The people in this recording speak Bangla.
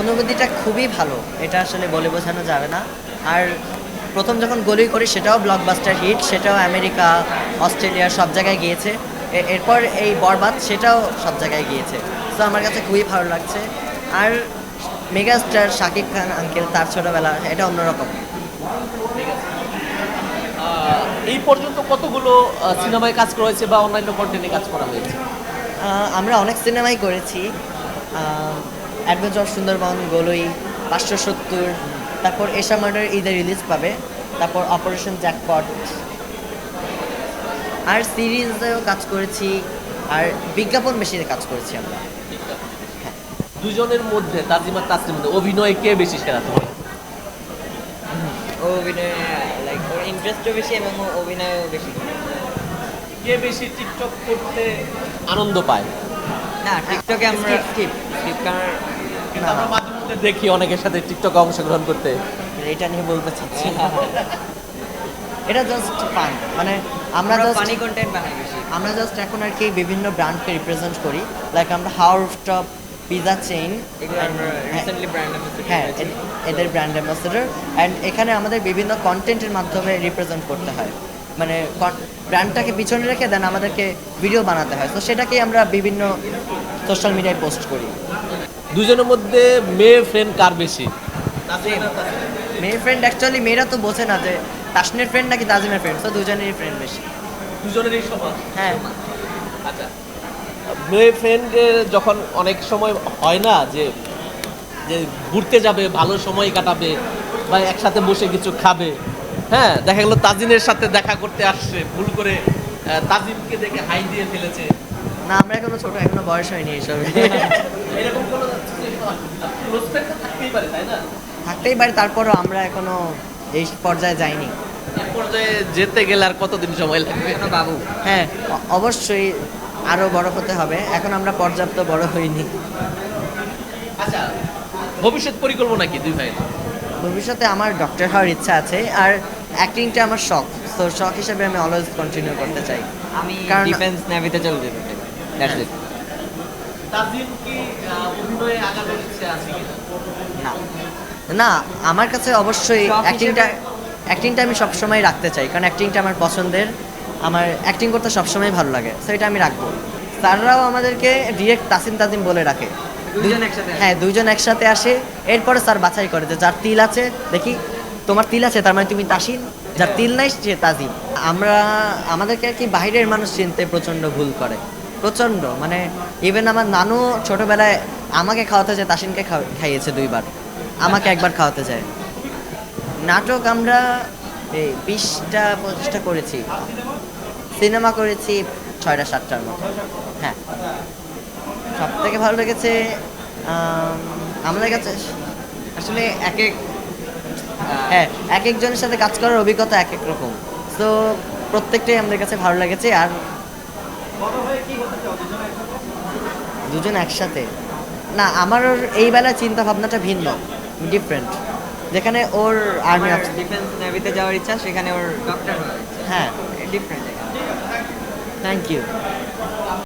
অনুভূতিটা খুবই ভালো। এটা আসলে বলে বোঝানো যাবে না। আর প্রথম যখন গলি করি সেটাও ব্লকবাস্টার হিট সেটাও আমেরিকা অস্ট্রেলিয়া সব জায়গায় গিয়েছে। এরপর এই বরবাদ সেটাও সব জায়গায় গিয়েছে। তো আমার কাছে খুবই ভালো লাগছে। আর মেগাস্টার শাকিব খান আঙ্কেল তার ছোটবেলা এটা অন্যরকম। এই পর্যন্ত কতগুলো সিনেমায় কাজ করা হয়েছে বা অন্যান্য কন্টেন্টে কাজ করা হয়েছে? আমরা অনেক সিনেমাই করেছি। অ্যাডভেঞ্চার অফ সুন্দরবন গোলই পাঁচশো সত্তর তারপর এশা মার্ডার ঈদে রিলিজ পাবে তারপর অপারেশন জ্যাকপট আর সিরিজেও কাজ করেছি আর বিজ্ঞাপন বেশি কাজ করেছি আমরা। দুজনের মধ্যে তাজিমা তাসলিমের মধ্যে অভিনয় কে বেশি সেরা তোমার? অভিনয় লাইক ওর ইন্টারেস্টও বেশি এবং অভিনয়ও বেশি। কে বেশি টিকটক করতে আনন্দ পায়? না টিকটকে আমরা skip. skip কারণ কিন্তু আমরা মাঝে মধ্যে দেখি অনেকের সাথে টিকটকে অংশগ্রহণ করতে। এটা নিয়ে বলতে চাচ্ছি এটা জাস্ট ফান মানে আমরা জাস্ট ফানি কন্টেন্ট বানাই বেশি। আমরা জাস্ট এখন আর কি বিভিন্ন ব্র্যান্ডকে রিপ্রেজেন্ট করি। লাইক আমরা house top pizza chain recently brand হ্যাঁ এ- এদের ব্র্যান্ড অ্যাম্বাসেডর অ্যান্ড এখানে আমাদের বিভিন্ন কন্টেন্টের মাধ্যমে রিপ্রেজেন্ট করতে হয়। মানে ব্র্যান্ডটাকে পিছনে রেখে দেন আমাদেরকে ভিডিও বানাতে হয়। তো সেটাকেই আমরা বিভিন্ন সোশ্যাল মিডিয়ায় পোস্ট করি। দুজনের মধ্যে মেয়ে ফ্রেন্ড কার বেশি? মেয়ে ফ্রেন্ড অ্যাকচুয়ালি মেয়েরা তো বোঝে না যে তাসনের ফ্রেন্ড নাকি তাজিমের ফ্রেন্ড তো দুজনেরই ফ্রেন্ড বেশি। দুজনেরই সমান? হ্যাঁ। আচ্ছা। মেয়ে ফ্রেন্ডের যখন অনেক সময় হয় না যে যে ঘুরতে যাবে ভালো সময় কাটাবে বা একসাথে বসে কিছু খাবে হ্যাঁ দেখা গেলো তাজিনের সাথে দেখা করতে আসছে ভুল করে তাজিমকে দেখে হাই দিয়ে ফেলেছে। না আমরা এখনও ছোট এখনও বয়স হয়নি এইসব এরকম কোনো থাকতেই পারে তাই না? থাকতেই পারে তারপরও আমরা এখনও এই পর্যায়ে যাইনি। পর্যায়ে যেতে গেলে আর কতদিন সময় লাগবে? বাবু। হ্যাঁ অবশ্যই আরও বড় হতে হবে। এখন আমরা পর্যাপ্ত বড় হইনি। আচ্ছা ভবিষ্যৎ পরিকল্পনা কি দুই ভাই ভবিষ্যতে আমার ডক্টর হওয়ার ইচ্ছা আছে আর অ্যাক্টিংটা আমার শখ। তো শখ হিসেবে আমি অলওয়েজ কন্টিনিউ করতে চাই। আমি কারণ- ডিফেন্স নেভিতে চলে যেতে চাই। কিনা? না। আমার কাছে অবশ্যই অ্যাক্টিংটা অ্যাক্টিংটা আমি সবসময় রাখতে চাই। কারণ অ্যাক্টিংটা আমার পছন্দের। আমার অ্যাক্টিং করতে সবসময় ভালো লাগে। তো এটা আমি রাখব। স্যাররাও আমাদেরকে ডিরেক্ট তাসিম তাজিম বলে রাখে। হ্যাঁ দুজন একসাথে আসে। এরপরে স্যার বাছাই করে যে যার তিল আছে দেখি তোমার তিল আছে তার মানে তুমি তাসিন যার তিল নাই সে তাজিম। আমরা আমাদেরকে আর কি বাইরের মানুষ চিনতে প্রচণ্ড ভুল করে। প্রচণ্ড। মানে ইভেন আমার নানু ছোটবেলায় আমাকে খাওয়াতে যায় তাসিনকে খাইয়েছে দুইবার। আমাকে একবার খাওয়াতে যায়। নাটক আমরা এই বিশটা পঁচিশটা করেছি। সিনেমা করেছি ছয়টা সাতটার মতো। হ্যাঁ। সব থেকে ভালো লেগেছে আম, আমাদের কাছে আসলে এক এক হ্যাঁ এক একজনের সাথে কাজ করার অভিজ্ঞতা এক এক রকম। তো প্রত্যেকটাই আমাদের কাছে ভালো লেগেছে। আর দুজন একসাথে। না আমার ওর এই বেলা চিন্তা ভাবনাটা ভিন্ন ডিফারেন্ট যেখানে ওর আর্মি অফ ডিফেন্স নেভিতে যাওয়ার ইচ্ছা সেখানে ওর ডক্টর হওয়ার ইচ্ছা। হ্যাঁ। Different thank you